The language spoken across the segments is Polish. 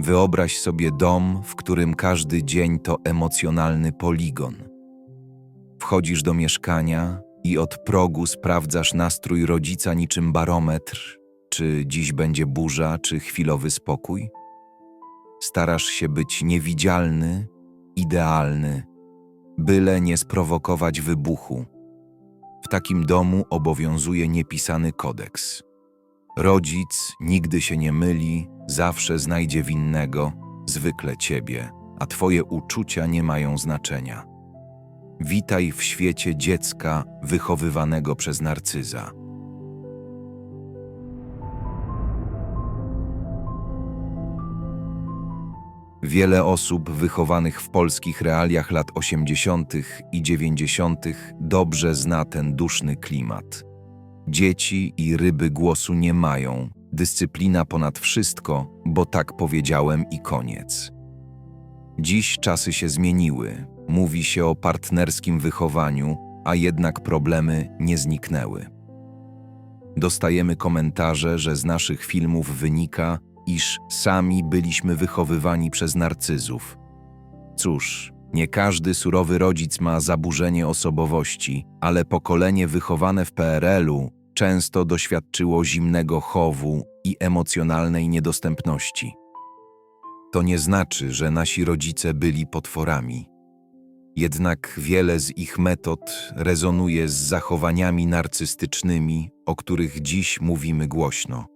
Wyobraź sobie dom, w którym każdy dzień to emocjonalny poligon. Wchodzisz do mieszkania i od progu sprawdzasz nastrój rodzica niczym barometr, czy dziś będzie burza, czy chwilowy spokój. Starasz się być niewidzialny, idealny, byle nie sprowokować wybuchu. W takim domu obowiązuje niepisany kodeks. Rodzic nigdy się nie myli, zawsze znajdzie winnego, zwykle ciebie, a twoje uczucia nie mają znaczenia. Witaj w świecie dziecka wychowywanego przez narcyza. Wiele osób wychowanych w polskich realiach lat 80. i 90. dobrze zna ten duszny klimat. Dzieci i ryby głosu nie mają, dyscyplina ponad wszystko, bo tak powiedziałem i koniec. Dziś czasy się zmieniły, mówi się o partnerskim wychowaniu, a jednak problemy nie zniknęły. Dostajemy komentarze, że z naszych filmów wynika, iż sami byliśmy wychowywani przez narcyzów. Cóż, nie każdy surowy rodzic ma zaburzenie osobowości, ale pokolenie wychowane w PRL-u często doświadczyło zimnego chowu i emocjonalnej niedostępności. To nie znaczy, że nasi rodzice byli potworami. Jednak wiele z ich metod rezonuje z zachowaniami narcystycznymi, o których dziś mówimy głośno.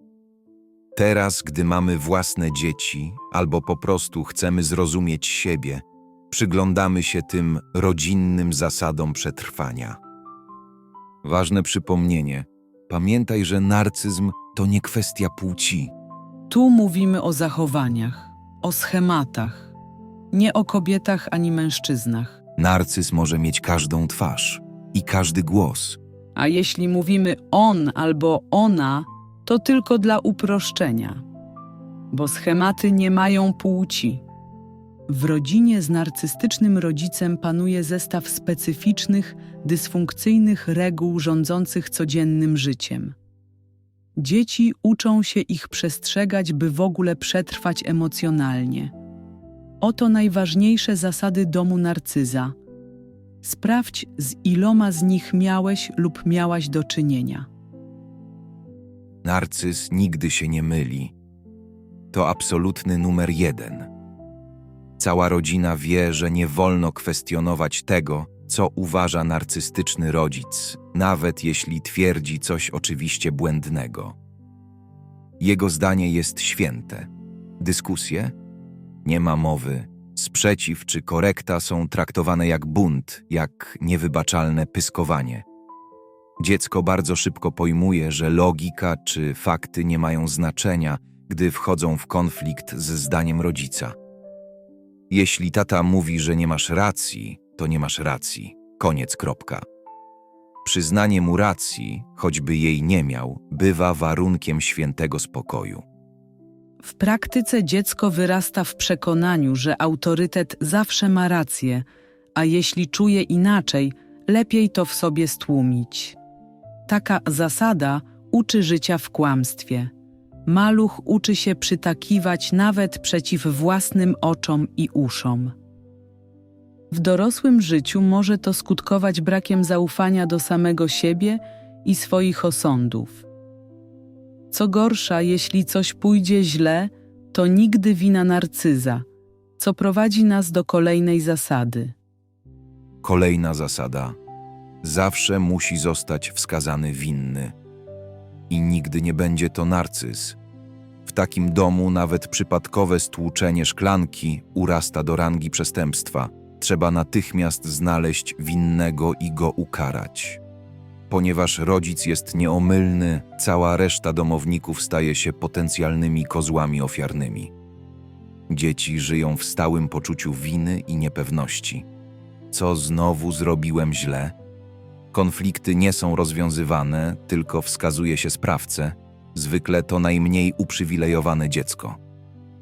Teraz, gdy mamy własne dzieci, albo po prostu chcemy zrozumieć siebie, przyglądamy się tym rodzinnym zasadom przetrwania. Ważne przypomnienie: pamiętaj, że narcyzm to nie kwestia płci. Tu mówimy o zachowaniach, o schematach, nie o kobietach ani mężczyznach. Narcyz może mieć każdą twarz i każdy głos. A jeśli mówimy on albo ona, to tylko dla uproszczenia, bo schematy nie mają płci. W rodzinie z narcystycznym rodzicem panuje zestaw specyficznych, dysfunkcyjnych reguł rządzących codziennym życiem. Dzieci uczą się ich przestrzegać, by w ogóle przetrwać emocjonalnie. Oto najważniejsze zasady domu narcyza. Sprawdź, z iloma z nich miałeś lub miałaś do czynienia. Narcyz nigdy się nie myli. To absolutny numer jeden. Cała rodzina wie, że nie wolno kwestionować tego, co uważa narcystyczny rodzic, nawet jeśli twierdzi coś oczywiście błędnego. Jego zdanie jest święte. Dyskusje? Nie ma mowy. Sprzeciw czy korekta są traktowane jak bunt, jak niewybaczalne pyskowanie. Dziecko bardzo szybko pojmuje, że logika czy fakty nie mają znaczenia, gdy wchodzą w konflikt ze zdaniem rodzica. Jeśli tata mówi, że nie masz racji, to nie masz racji. Koniec, kropka. Przyznanie mu racji, choćby jej nie miał, bywa warunkiem świętego spokoju. W praktyce dziecko wyrasta w przekonaniu, że autorytet zawsze ma rację, a jeśli czuje inaczej, lepiej to w sobie stłumić. Taka zasada uczy życia w kłamstwie. Maluch uczy się przytakiwać nawet przeciw własnym oczom i uszom. W dorosłym życiu może to skutkować brakiem zaufania do samego siebie i swoich osądów. Co gorsza, jeśli coś pójdzie źle, to nigdy wina narcyza, co prowadzi nas do kolejnej zasady. Kolejna zasada. Zawsze musi zostać wskazany winny. I nigdy nie będzie to narcyz. W takim domu nawet przypadkowe stłuczenie szklanki urasta do rangi przestępstwa. Trzeba natychmiast znaleźć winnego i go ukarać. Ponieważ rodzic jest nieomylny, cała reszta domowników staje się potencjalnymi kozłami ofiarnymi. Dzieci żyją w stałym poczuciu winy i niepewności. Co znowu zrobiłem źle? Konflikty nie są rozwiązywane, tylko wskazuje się sprawcę, zwykle to najmniej uprzywilejowane dziecko.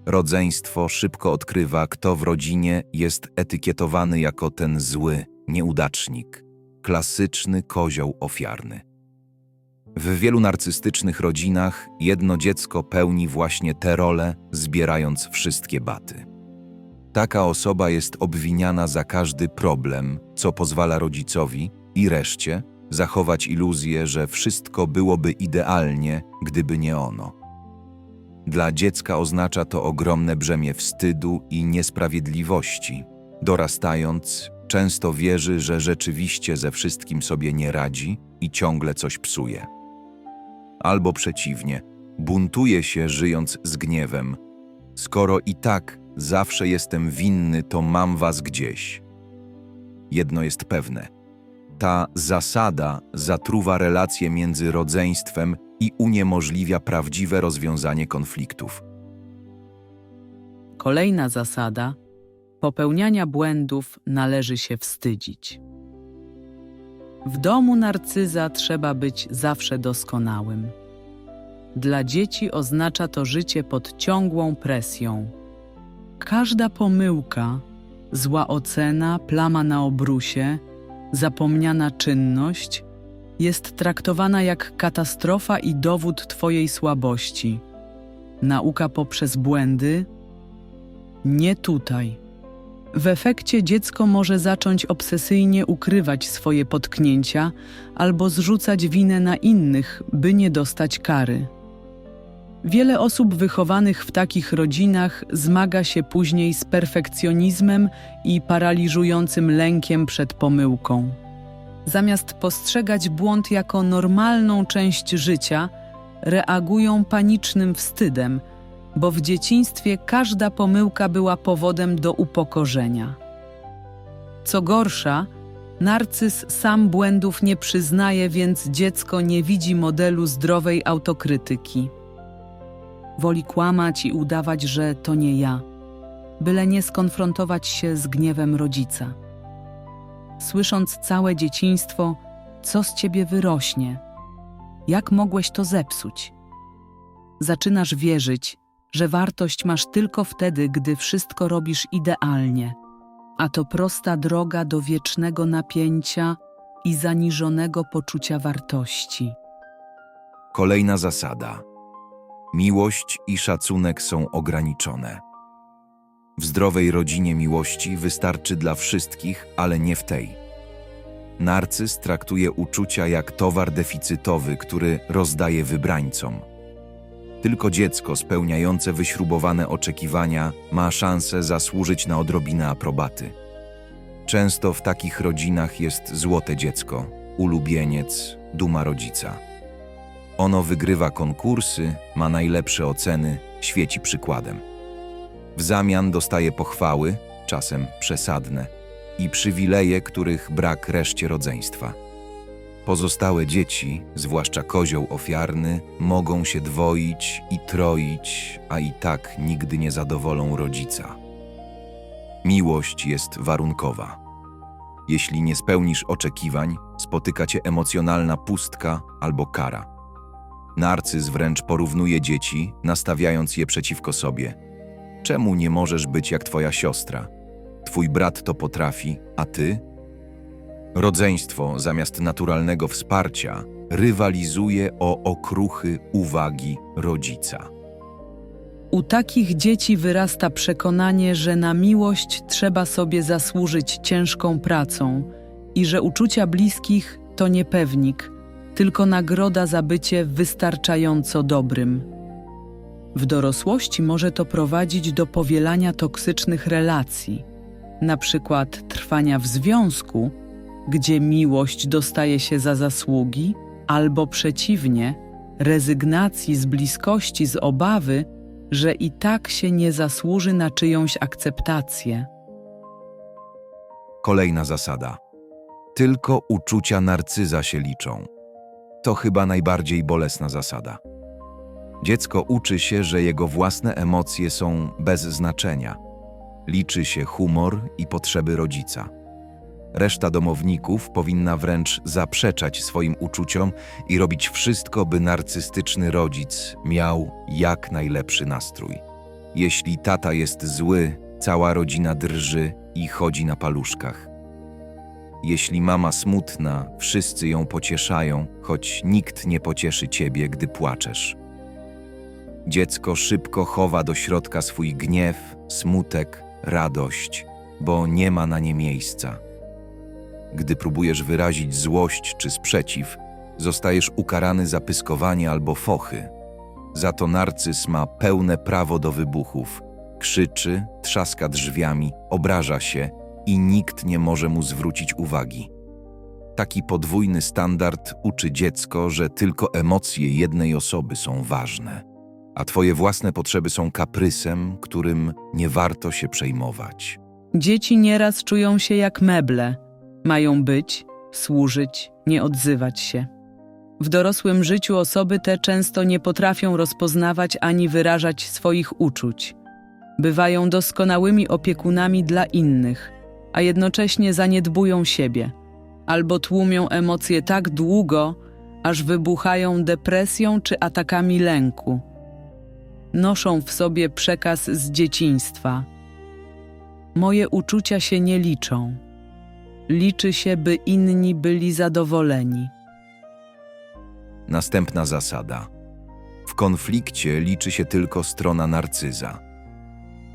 Rodzeństwo szybko odkrywa, kto w rodzinie jest etykietowany jako ten zły, nieudacznik, klasyczny kozioł ofiarny. W wielu narcystycznych rodzinach jedno dziecko pełni właśnie tę rolę, zbierając wszystkie baty. Taka osoba jest obwiniana za każdy problem, co pozwala rodzicowi i reszcie zachować iluzję, że wszystko byłoby idealnie, gdyby nie ono. Dla dziecka oznacza to ogromne brzemię wstydu i niesprawiedliwości. Dorastając, często wierzy, że rzeczywiście ze wszystkim sobie nie radzi i ciągle coś psuje. Albo przeciwnie, buntuje się, żyjąc z gniewem. Skoro i tak zawsze jestem winny, to mam was gdzieś. Jedno jest pewne. Ta zasada zatruwa relacje między rodzeństwem i uniemożliwia prawdziwe rozwiązanie konfliktów. Kolejna zasada: popełniania błędów należy się wstydzić. W domu narcyza trzeba być zawsze doskonałym. Dla dzieci oznacza to życie pod ciągłą presją. Każda pomyłka, zła ocena, plama na obrusie, zapomniana czynność jest traktowana jak katastrofa i dowód Twojej słabości. Nauka poprzez błędy nie tutaj. W efekcie dziecko może zacząć obsesyjnie ukrywać swoje potknięcia albo zrzucać winę na innych, by nie dostać kary. Wiele osób wychowanych w takich rodzinach zmaga się później z perfekcjonizmem i paraliżującym lękiem przed pomyłką. Zamiast postrzegać błąd jako normalną część życia, reagują panicznym wstydem, bo w dzieciństwie każda pomyłka była powodem do upokorzenia. Co gorsza, narcyz sam błędów nie przyznaje, więc dziecko nie widzi modelu zdrowej autokrytyki. Woli kłamać i udawać, że to nie ja, byle nie skonfrontować się z gniewem rodzica. Słysząc całe dzieciństwo, co z ciebie wyrośnie, jak mogłeś to zepsuć? Zaczynasz wierzyć, że wartość masz tylko wtedy, gdy wszystko robisz idealnie, a to prosta droga do wiecznego napięcia i zaniżonego poczucia wartości. Kolejna zasada. Miłość i szacunek są ograniczone. W zdrowej rodzinie miłości wystarczy dla wszystkich, ale nie w tej. Narcyz traktuje uczucia jak towar deficytowy, który rozdaje wybrańcom. Tylko dziecko spełniające wyśrubowane oczekiwania ma szansę zasłużyć na odrobinę aprobaty. Często w takich rodzinach jest złote dziecko, ulubieniec, duma rodzica. Ono wygrywa konkursy, ma najlepsze oceny, świeci przykładem. W zamian dostaje pochwały, czasem przesadne, i przywileje, których brak reszcie rodzeństwa. Pozostałe dzieci, zwłaszcza kozioł ofiarny, mogą się dwoić i troić, a i tak nigdy nie zadowolą rodzica. Miłość jest warunkowa. Jeśli nie spełnisz oczekiwań, spotyka cię emocjonalna pustka albo kara. Narcyz wręcz porównuje dzieci, nastawiając je przeciwko sobie. Czemu nie możesz być jak twoja siostra? Twój brat to potrafi, a ty? Rodzeństwo zamiast naturalnego wsparcia rywalizuje o okruchy uwagi rodzica. U takich dzieci wyrasta przekonanie, że na miłość trzeba sobie zasłużyć ciężką pracą i że uczucia bliskich to nie pewnik, tylko nagroda za bycie wystarczająco dobrym. W dorosłości może to prowadzić do powielania toksycznych relacji, na przykład trwania w związku, gdzie miłość dostaje się za zasługi, albo przeciwnie, rezygnacji z bliskości z obawy, że i tak się nie zasłuży na czyjąś akceptację. Kolejna zasada. Tylko uczucia narcyza się liczą. To chyba najbardziej bolesna zasada. Dziecko uczy się, że jego własne emocje są bez znaczenia. Liczy się humor i potrzeby rodzica. Reszta domowników powinna wręcz zaprzeczać swoim uczuciom i robić wszystko, by narcystyczny rodzic miał jak najlepszy nastrój. Jeśli tata jest zły, cała rodzina drży i chodzi na paluszkach. Jeśli mama smutna, wszyscy ją pocieszają, choć nikt nie pocieszy ciebie, gdy płaczesz. Dziecko szybko chowa do środka swój gniew, smutek, radość, bo nie ma na nie miejsca. Gdy próbujesz wyrazić złość czy sprzeciw, zostajesz ukarany za pyskowanie albo fochy. Za to narcyz ma pełne prawo do wybuchów. Krzyczy, trzaska drzwiami, obraża się i nikt nie może mu zwrócić uwagi. Taki podwójny standard uczy dziecko, że tylko emocje jednej osoby są ważne, a twoje własne potrzeby są kaprysem, którym nie warto się przejmować. Dzieci nieraz czują się jak meble. Mają być, służyć, nie odzywać się. W dorosłym życiu osoby te często nie potrafią rozpoznawać ani wyrażać swoich uczuć. Bywają doskonałymi opiekunami dla innych, a jednocześnie zaniedbują siebie, albo tłumią emocje tak długo, aż wybuchają depresją czy atakami lęku. Noszą w sobie przekaz z dzieciństwa. Moje uczucia się nie liczą. Liczy się, by inni byli zadowoleni. Następna zasada. W konflikcie liczy się tylko strona narcyza.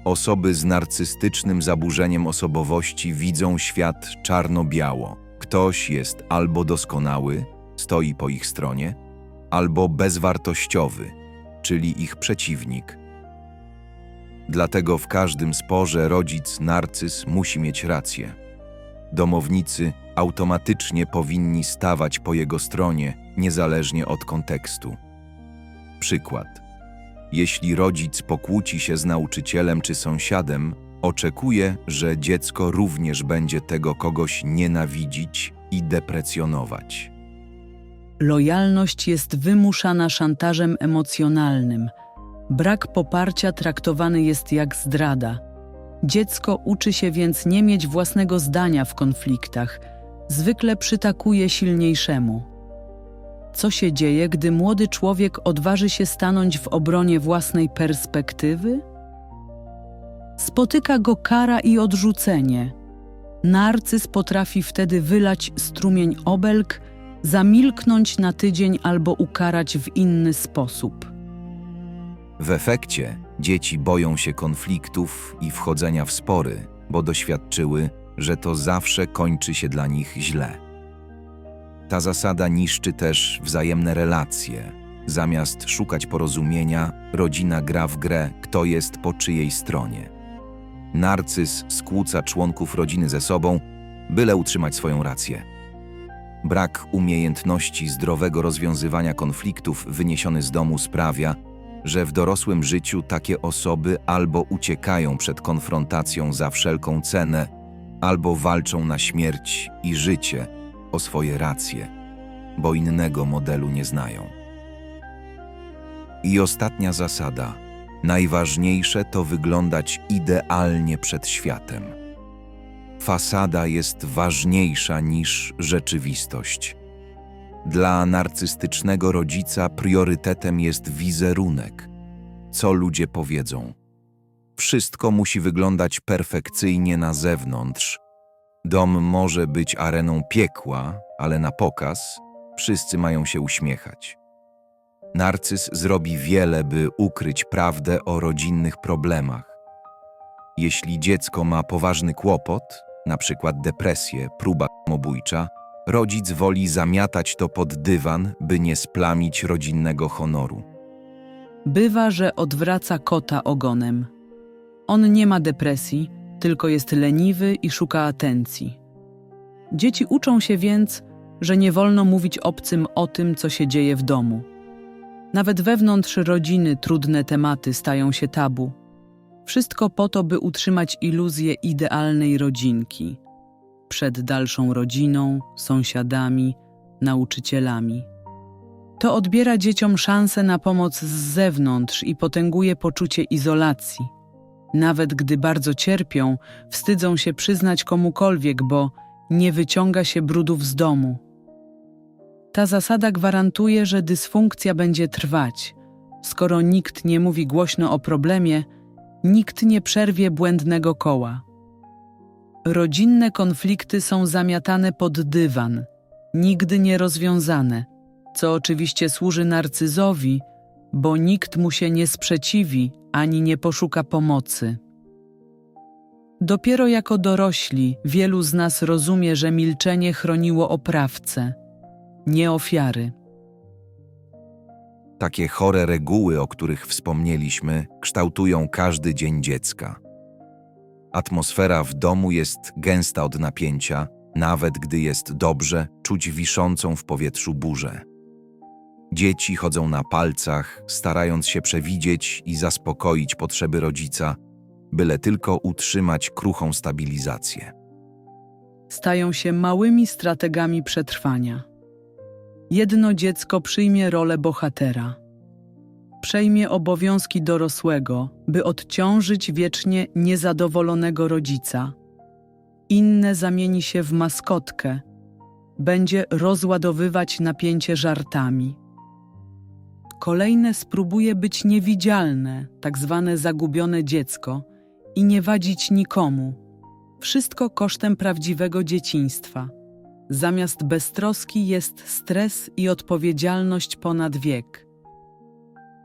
Osoby z narcystycznym zaburzeniem osobowości widzą świat czarno-biało. Ktoś jest albo doskonały, stoi po ich stronie, albo bezwartościowy, czyli ich przeciwnik. Dlatego w każdym sporze rodzic narcyz musi mieć rację. Domownicy automatycznie powinni stawać po jego stronie, niezależnie od kontekstu. Przykład. Jeśli rodzic pokłóci się z nauczycielem czy sąsiadem, oczekuje, że dziecko również będzie tego kogoś nienawidzić i deprecjonować. Lojalność jest wymuszana szantażem emocjonalnym. Brak poparcia traktowany jest jak zdrada. Dziecko uczy się więc nie mieć własnego zdania w konfliktach, zwykle przytakuje silniejszemu. Co się dzieje, gdy młody człowiek odważy się stanąć w obronie własnej perspektywy? Spotyka go kara i odrzucenie. Narcyz potrafi wtedy wylać strumień obelg, zamilknąć na tydzień albo ukarać w inny sposób. W efekcie dzieci boją się konfliktów i wchodzenia w spory, bo doświadczyły, że to zawsze kończy się dla nich źle. Ta zasada niszczy też wzajemne relacje. Zamiast szukać porozumienia, rodzina gra w grę, kto jest po czyjej stronie. Narcyz skłóca członków rodziny ze sobą, byle utrzymać swoją rację. Brak umiejętności zdrowego rozwiązywania konfliktów wyniesiony z domu sprawia, że w dorosłym życiu takie osoby albo uciekają przed konfrontacją za wszelką cenę, albo walczą na śmierć i życie o swoje racje, bo innego modelu nie znają. I ostatnia zasada. Najważniejsze to wyglądać idealnie przed światem. Fasada jest ważniejsza niż rzeczywistość. Dla narcystycznego rodzica priorytetem jest wizerunek. Co ludzie powiedzą? Wszystko musi wyglądać perfekcyjnie na zewnątrz. Dom może być areną piekła, ale na pokaz wszyscy mają się uśmiechać. Narcyz zrobi wiele, by ukryć prawdę o rodzinnych problemach. Jeśli dziecko ma poważny kłopot, przykład depresję, próba samobójcza, rodzic woli zamiatać to pod dywan, by nie splamić rodzinnego honoru. Bywa, że odwraca kota ogonem. On nie ma depresji, tylko jest leniwy i szuka atencji. Dzieci uczą się więc, że nie wolno mówić obcym o tym, co się dzieje w domu. Nawet wewnątrz rodziny trudne tematy stają się tabu. Wszystko po to, by utrzymać iluzję idealnej rodzinki przed dalszą rodziną, sąsiadami, nauczycielami. To odbiera dzieciom szansę na pomoc z zewnątrz i potęguje poczucie izolacji. Nawet gdy bardzo cierpią, wstydzą się przyznać komukolwiek, bo nie wyciąga się brudów z domu. Ta zasada gwarantuje, że dysfunkcja będzie trwać. Skoro nikt nie mówi głośno o problemie, nikt nie przerwie błędnego koła. Rodzinne konflikty są zamiatane pod dywan, nigdy nie rozwiązane, co oczywiście służy narcyzowi, bo nikt mu się nie sprzeciwi ani nie poszuka pomocy. Dopiero jako dorośli wielu z nas rozumie, że milczenie chroniło oprawcę, nie ofiary. Takie chore reguły, o których wspomnieliśmy, kształtują każdy dzień dziecka. Atmosfera w domu jest gęsta od napięcia, nawet gdy jest dobrze, czuć wiszącą w powietrzu burzę. Dzieci chodzą na palcach, starając się przewidzieć i zaspokoić potrzeby rodzica, byle tylko utrzymać kruchą stabilizację. stają się małymi strategami przetrwania. Jedno dziecko przyjmie rolę bohatera. Przejmie obowiązki dorosłego, by odciążyć wiecznie niezadowolonego rodzica. Inne zamieni się w maskotkę. Będzie rozładowywać napięcie żartami. Kolejne spróbuje być niewidzialne, tak zwane zagubione dziecko, i nie wadzić nikomu. Wszystko kosztem prawdziwego dzieciństwa. Zamiast beztroski jest stres i odpowiedzialność ponad wiek.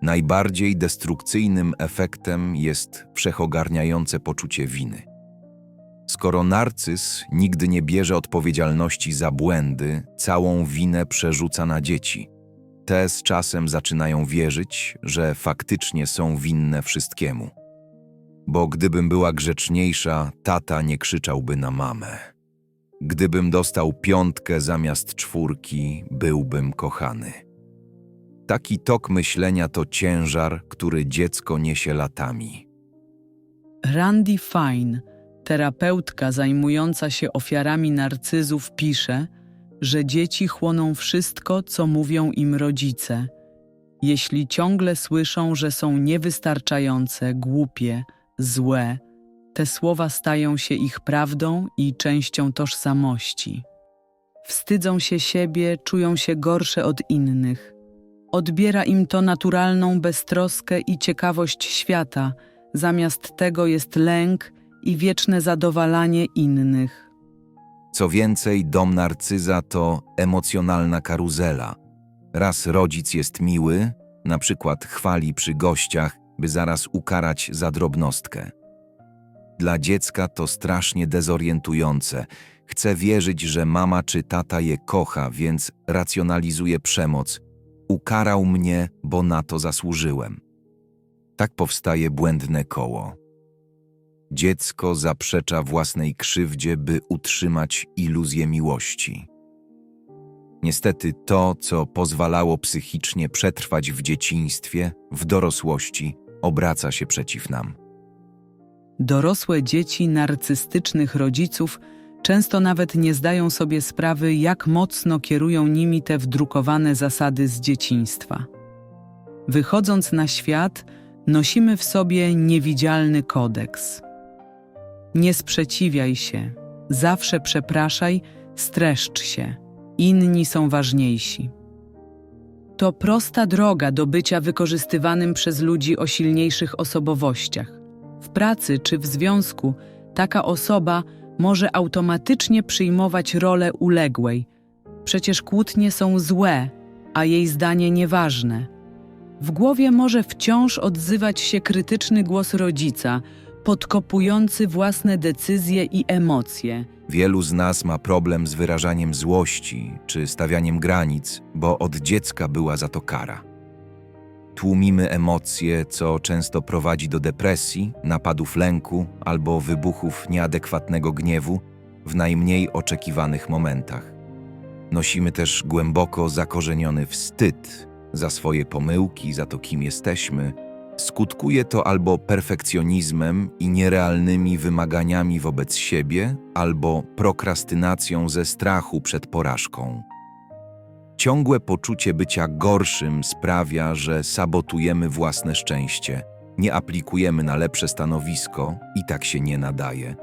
Najbardziej destrukcyjnym efektem jest wszechogarniające poczucie winy. Skoro narcyz nigdy nie bierze odpowiedzialności za błędy, całą winę przerzuca na dzieci. Te z czasem zaczynają wierzyć, że faktycznie są winne wszystkiemu. Bo gdybym była grzeczniejsza, tata nie krzyczałby na mamę. Gdybym dostał piątkę zamiast czwórki, byłbym kochany. Taki tok myślenia to ciężar, który dziecko niesie latami. Randy Fine, terapeutka zajmująca się ofiarami narcyzów, pisze, że dzieci chłoną wszystko, co mówią im rodzice. Jeśli ciągle słyszą, że są niewystarczające, głupie, złe, te słowa stają się ich prawdą i częścią tożsamości. Wstydzą się siebie, czują się gorsze od innych. Odbiera im to naturalną beztroskę i ciekawość świata, zamiast tego jest lęk i wieczne zadowalanie innych. Co więcej, dom narcyza to emocjonalna karuzela. Raz rodzic jest miły, na przykład chwali przy gościach, by zaraz ukarać za drobnostkę. Dla dziecka to strasznie dezorientujące. Chce wierzyć, że mama czy tata je kocha, więc racjonalizuje przemoc. Ukarał mnie, bo na to zasłużyłem. Tak powstaje błędne koło. Dziecko zaprzecza własnej krzywdzie, by utrzymać iluzję miłości. Niestety to, co pozwalało psychicznie przetrwać w dzieciństwie, w dorosłości, obraca się przeciw nam. Dorosłe dzieci narcystycznych rodziców często nawet nie zdają sobie sprawy, jak mocno kierują nimi te wdrukowane zasady z dzieciństwa. Wychodząc na świat, nosimy w sobie niewidzialny kodeks. Nie sprzeciwiaj się, zawsze przepraszaj, streszcz się. Inni są ważniejsi. To prosta droga do bycia wykorzystywanym przez ludzi o silniejszych osobowościach. W pracy czy w związku taka osoba może automatycznie przyjmować rolę uległej. Przecież kłótnie są złe, a jej zdanie nieważne. W głowie może wciąż odzywać się krytyczny głos rodzica, podkopujący własne decyzje i emocje. Wielu z nas ma problem z wyrażaniem złości czy stawianiem granic, bo od dziecka była za to kara. Tłumimy emocje, co często prowadzi do depresji, napadów lęku albo wybuchów nieadekwatnego gniewu w najmniej oczekiwanych momentach. Nosimy też głęboko zakorzeniony wstyd za swoje pomyłki, za to, kim jesteśmy. Skutkuje to albo perfekcjonizmem i nierealnymi wymaganiami wobec siebie, albo prokrastynacją ze strachu przed porażką. Ciągłe poczucie bycia gorszym sprawia, że sabotujemy własne szczęście, nie aplikujemy na lepsze stanowisko i tak się nie nadaje.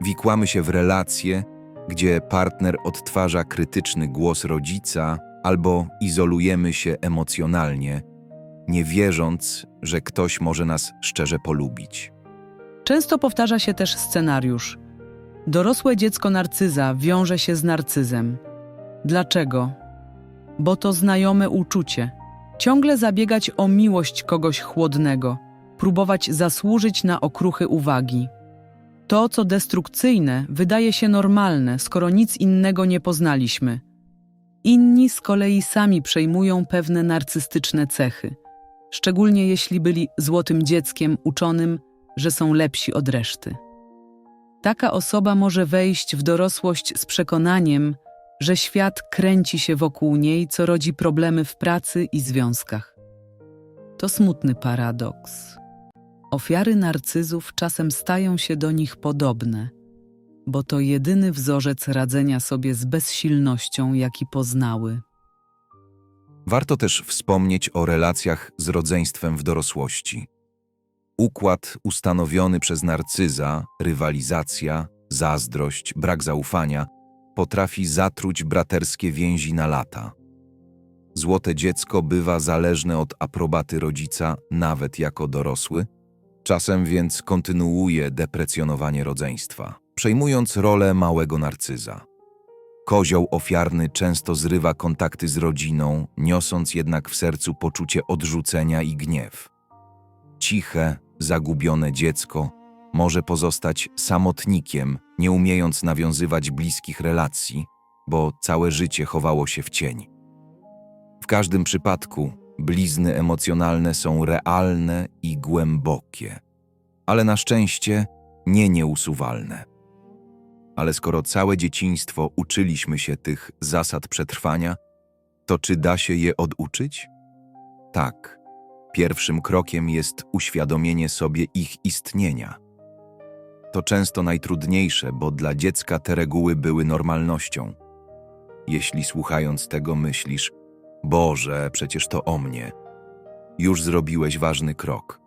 Wikłamy się w relacje, gdzie partner odtwarza krytyczny głos rodzica albo izolujemy się emocjonalnie, nie wierząc, że ktoś może nas szczerze polubić. Często powtarza się też scenariusz. Dorosłe dziecko narcyza wiąże się z narcyzem. Dlaczego? Bo to znajome uczucie. Ciągle zabiegać o miłość kogoś chłodnego, próbować zasłużyć na okruchy uwagi. To, co destrukcyjne, wydaje się normalne, skoro nic innego nie poznaliśmy. Inni z kolei sami przejmują pewne narcystyczne cechy, szczególnie jeśli byli złotym dzieckiem uczonym, że są lepsi od reszty. Taka osoba może wejść w dorosłość z przekonaniem, że świat kręci się wokół niej, co rodzi problemy w pracy i związkach. To smutny paradoks. Ofiary narcyzów czasem stają się do nich podobne, bo to jedyny wzorzec radzenia sobie z bezsilnością, jaki poznały. Warto też wspomnieć o relacjach z rodzeństwem w dorosłości. Układ ustanowiony przez narcyza, rywalizacja, zazdrość, brak zaufania potrafi zatruć braterskie więzi na lata. Złote dziecko bywa zależne od aprobaty rodzica nawet jako dorosły, czasem więc kontynuuje deprecjonowanie rodzeństwa, przejmując rolę małego narcyza. Kozioł ofiarny często zrywa kontakty z rodziną, niosąc jednak w sercu poczucie odrzucenia i gniew. Ciche, zagubione dziecko może pozostać samotnikiem, nie umiejąc nawiązywać bliskich relacji, bo całe życie chowało się w cień. W każdym przypadku blizny emocjonalne są realne i głębokie, ale na szczęście nie nieusuwalne. Ale skoro całe dzieciństwo uczyliśmy się tych zasad przetrwania, to czy da się je oduczyć? Tak. Pierwszym krokiem jest uświadomienie sobie ich istnienia. To często najtrudniejsze, bo dla dziecka te reguły były normalnością. Jeśli słuchając tego myślisz, Boże, przecież to o mnie, już zrobiłeś ważny krok.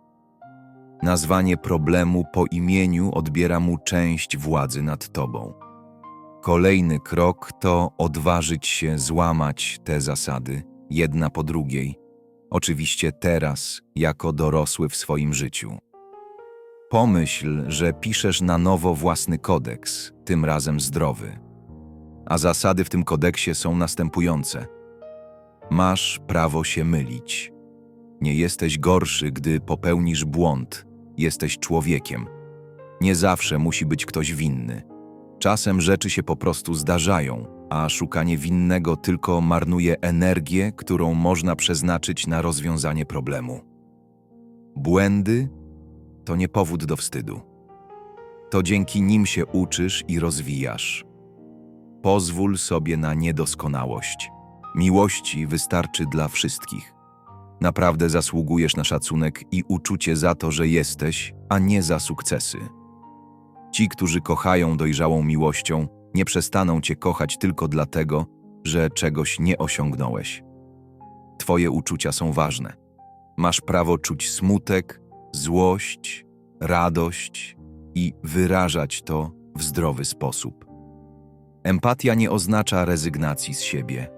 Nazwanie problemu po imieniu odbiera mu część władzy nad tobą. Kolejny krok to odważyć się złamać te zasady, jedna po drugiej, oczywiście teraz, jako dorosły w swoim życiu. Pomyśl, że piszesz na nowo własny kodeks, tym razem zdrowy. A zasady w tym kodeksie są następujące. Masz prawo się mylić. Nie jesteś gorszy, gdy popełnisz błąd. Jesteś człowiekiem. Nie zawsze musi być ktoś winny. Czasem rzeczy się po prostu zdarzają, a szukanie winnego tylko marnuje energię, którą można przeznaczyć na rozwiązanie problemu. Błędy to nie powód do wstydu. To dzięki nim się uczysz i rozwijasz. Pozwól sobie na niedoskonałość. Miłości wystarczy dla wszystkich. Naprawdę zasługujesz na szacunek i uczucie za to, że jesteś, a nie za sukcesy. Ci, którzy kochają dojrzałą miłością, nie przestaną cię kochać tylko dlatego, że czegoś nie osiągnąłeś. Twoje uczucia są ważne. Masz prawo czuć smutek, złość, radość i wyrażać to w zdrowy sposób. Empatia nie oznacza rezygnacji z siebie.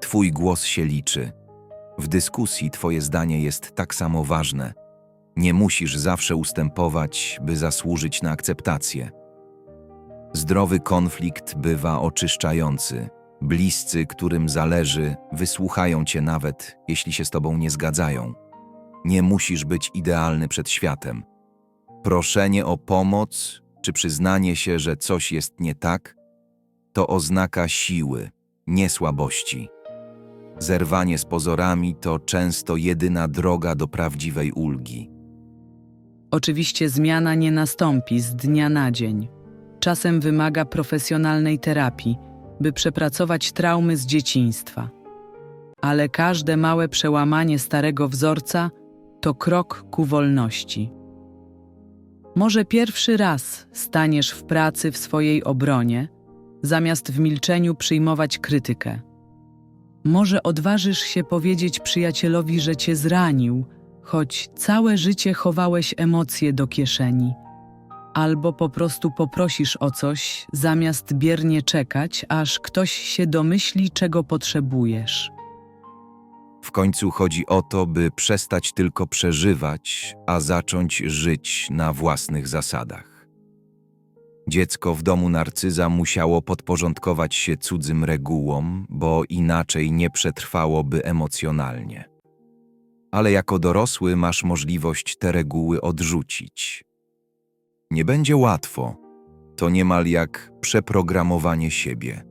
Twój głos się liczy. W dyskusji Twoje zdanie jest tak samo ważne. Nie musisz zawsze ustępować, by zasłużyć na akceptację. Zdrowy konflikt bywa oczyszczający. Bliscy, którym zależy, wysłuchają Cię nawet, jeśli się z Tobą nie zgadzają. Nie musisz być idealny przed światem. Proszenie o pomoc czy przyznanie się, że coś jest nie tak, to oznaka siły, nie słabości. Zerwanie z pozorami to często jedyna droga do prawdziwej ulgi. Oczywiście zmiana nie nastąpi z dnia na dzień. Czasem wymaga profesjonalnej terapii, by przepracować traumy z dzieciństwa. Ale każde małe przełamanie starego wzorca to krok ku wolności. Może pierwszy raz staniesz w pracy w swojej obronie, zamiast w milczeniu przyjmować krytykę. Może odważysz się powiedzieć przyjacielowi, że cię zranił, choć całe życie chowałeś emocje do kieszeni. Albo po prostu poprosisz o coś, zamiast biernie czekać, aż ktoś się domyśli, czego potrzebujesz. W końcu chodzi o to, by przestać tylko przeżywać, a zacząć żyć na własnych zasadach. Dziecko w domu narcyza musiało podporządkować się cudzym regułom, bo inaczej nie przetrwałoby emocjonalnie. Ale jako dorosły masz możliwość te reguły odrzucić. Nie będzie łatwo. To niemal jak przeprogramowanie siebie.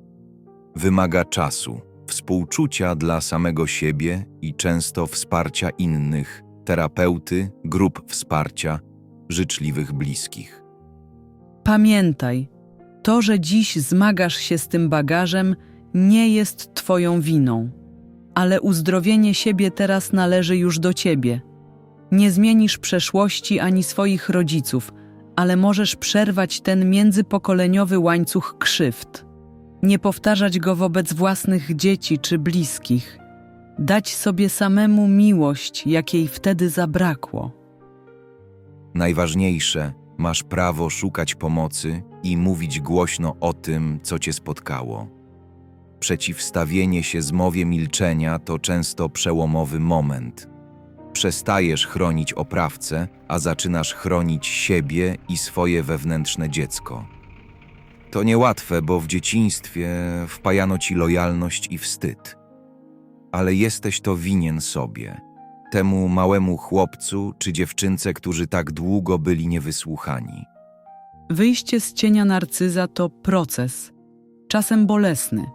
Wymaga czasu, współczucia dla samego siebie i często wsparcia innych, terapeuty, grup wsparcia, życzliwych bliskich. Pamiętaj, to, że dziś zmagasz się z tym bagażem, nie jest Twoją winą, ale uzdrowienie siebie teraz należy już do Ciebie. Nie zmienisz przeszłości ani swoich rodziców, ale możesz przerwać ten międzypokoleniowy łańcuch krzywd. Nie powtarzać go wobec własnych dzieci czy bliskich. Dać sobie samemu miłość, jakiej wtedy zabrakło. Najważniejsze, masz prawo szukać pomocy i mówić głośno o tym, co cię spotkało. Przeciwstawienie się zmowie milczenia to często przełomowy moment. Przestajesz chronić oprawcę, a zaczynasz chronić siebie i swoje wewnętrzne dziecko. To niełatwe, bo w dzieciństwie wpajano ci lojalność i wstyd. Ale jesteś to winien sobie temu małemu chłopcu czy dziewczynce, którzy tak długo byli niewysłuchani. Wyjście z cienia narcyza to proces, czasem bolesny,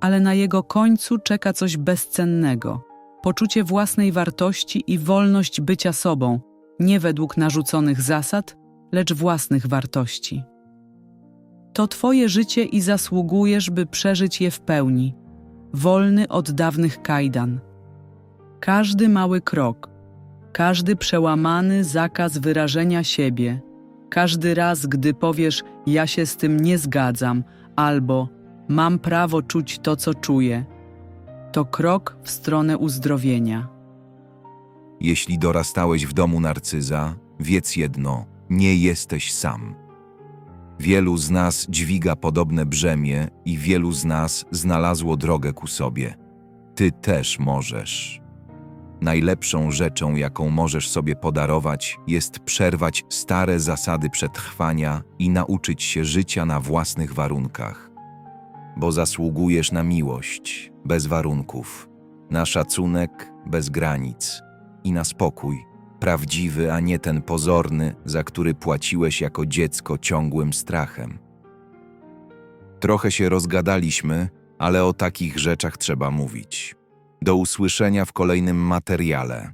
ale na jego końcu czeka coś bezcennego poczucie własnej wartości i wolność bycia sobą, nie według narzuconych zasad, lecz własnych wartości. To Twoje życie i zasługujesz, by przeżyć je w pełni, wolny od dawnych kajdan. Każdy mały krok, każdy przełamany zakaz wyrażenia siebie, każdy raz, gdy powiesz: Ja się z tym nie zgadzam, albo Mam prawo czuć to, co czuję, to krok w stronę uzdrowienia. Jeśli dorastałeś w domu narcyza, wiedz jedno: nie jesteś sam. Wielu z nas dźwiga podobne brzemię i wielu z nas znalazło drogę ku sobie. Ty też możesz. Najlepszą rzeczą, jaką możesz sobie podarować, jest przerwać stare zasady przetrwania i nauczyć się życia na własnych warunkach. Bo zasługujesz na miłość bez warunków, na szacunek bez granic i na spokój, prawdziwy, a nie ten pozorny, za który płaciłeś jako dziecko ciągłym strachem. Trochę się rozgadaliśmy, ale o takich rzeczach trzeba mówić. Do usłyszenia w kolejnym materiale.